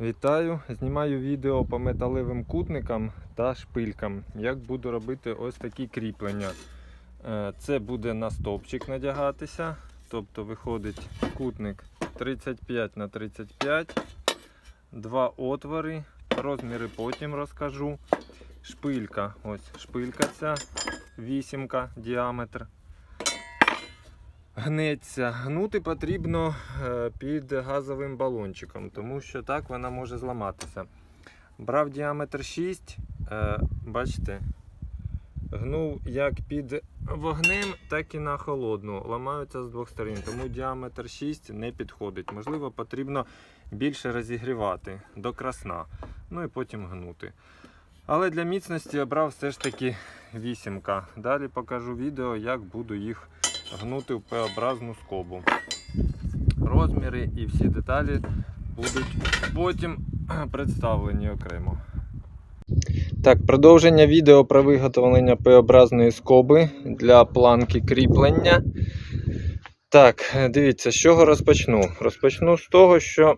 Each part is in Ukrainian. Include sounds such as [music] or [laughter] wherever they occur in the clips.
Вітаю! Знімаю відео по металевим кутникам та шпилькам. Як буду робити ось такі кріплення. Е, Це буде на стовпчик надягатися. Тобто виходить кутник 35 на 35, два отвори. Розміри потім розкажу. Шпилька, ось шпилька ця, вісімка діаметр. Гнеться. Гнути потрібно е, під газовим балончиком, тому що так вона може зламатися. Брав діаметр 6, е, бачите, гнув як під вогнем, так і на холодну. Ламаються з двох сторін, тому діаметр 6 не підходить. Можливо, потрібно більше розігрівати до красна, ну і потім гнути. Але для міцності обрав все ж таки вісімка. Далі покажу відео, як буду їх гнути в П-образну скобу. Розміри і всі деталі будуть потім [clears throat] представлені окремо. Так, продовження відео про виготовлення П-образної скоби для планки кріплення. Так, дивіться, з чого розпочну. Розпочну з того, що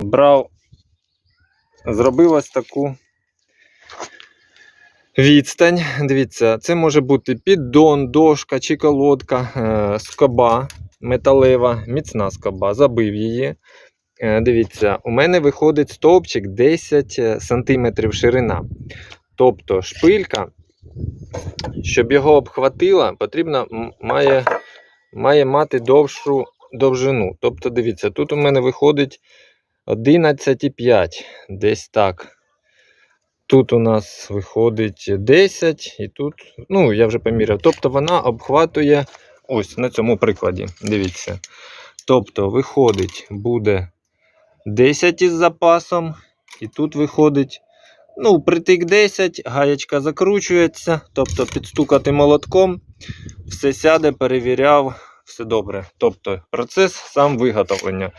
брав, зробив ось таку Відстань. Дивіться, це може бути піддон, дошка чи колодка, е, скоба металева, міцна скоба. Забив її. Е, Дивіться, у мене виходить стовпчик 10 см ширина. Тобто шпилька, щоб його обхватила, потрібно має, має мати довшу довжину. Тобто, дивіться, тут у мене виходить 11,5, десь так. Тут у нас виходить 10, і тут, ну, я вже поміряв. Тобто вона обхватує ось на цьому прикладі. Дивіться. Тобто, виходить, буде 10 із запасом, і тут виходить, ну, притик 10, гаєчка закручується, тобто підстукати молотком, все сяде, перевіряв, все добре. Тобто, процес сам виготовлення.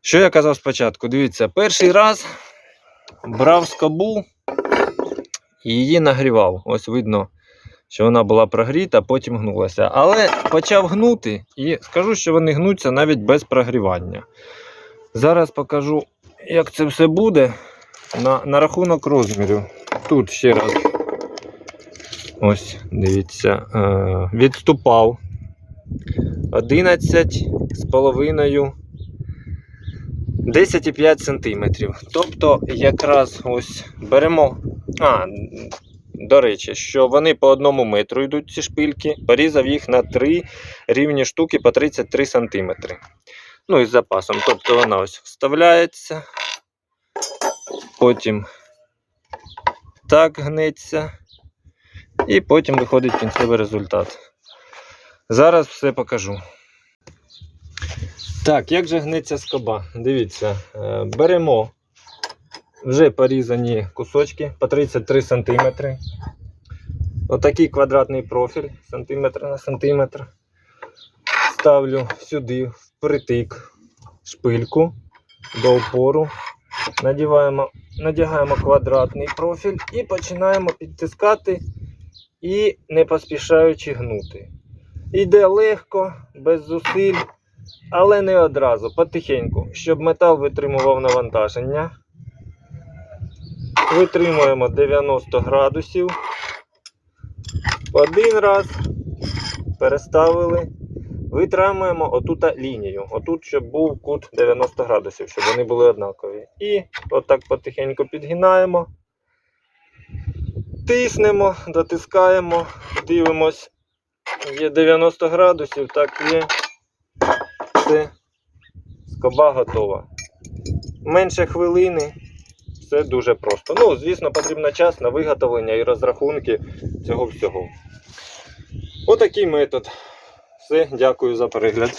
Що я казав спочатку? Дивіться, перший раз брав скобу і її нагрівав. Ось видно, що вона була прогріта, потім гнулася. Але почав гнути і скажу, що вони гнуться навіть без прогрівання. Зараз покажу, як це все буде на, на рахунок розмірів. Тут ще раз. Ось, дивіться, е, відступав 11 з половиною 10,5 см. Тобто, якраз ось беремо. А, до речі, що вони по одному метру йдуть ці шпильки, порізав їх на 3 рівні штуки по 33 см. Ну, із запасом. Тобто вона ось вставляється, потім так гнеться, і потім виходить кінцевий результат. Зараз все покажу. Так, як же гнеться скоба? Дивіться, е, беремо вже порізані кусочки по 33 см. Отакий квадратний профіль сантиметр на сантиметр. Ставлю сюди впритик шпильку до опору. Надіваємо, надягаємо квадратний профіль і починаємо підтискати і не поспішаючи гнути. Йде легко, без зусиль, але не одразу, потихеньку, щоб метал витримував навантаження. Витримуємо 90 градусів. Один раз переставили. Витримуємо отут лінію. Отут, щоб був кут 90 градусів, щоб вони були однакові. І отак потихеньку підгинаємо. Тиснемо, дотискаємо, дивимось. Є 90 градусів, так є. Все. Скоба готова. Менше хвилини. Все дуже просто. Ну, звісно, потрібно час на виготовлення і розрахунки цього всього. Отакий метод. Все, дякую за перегляд.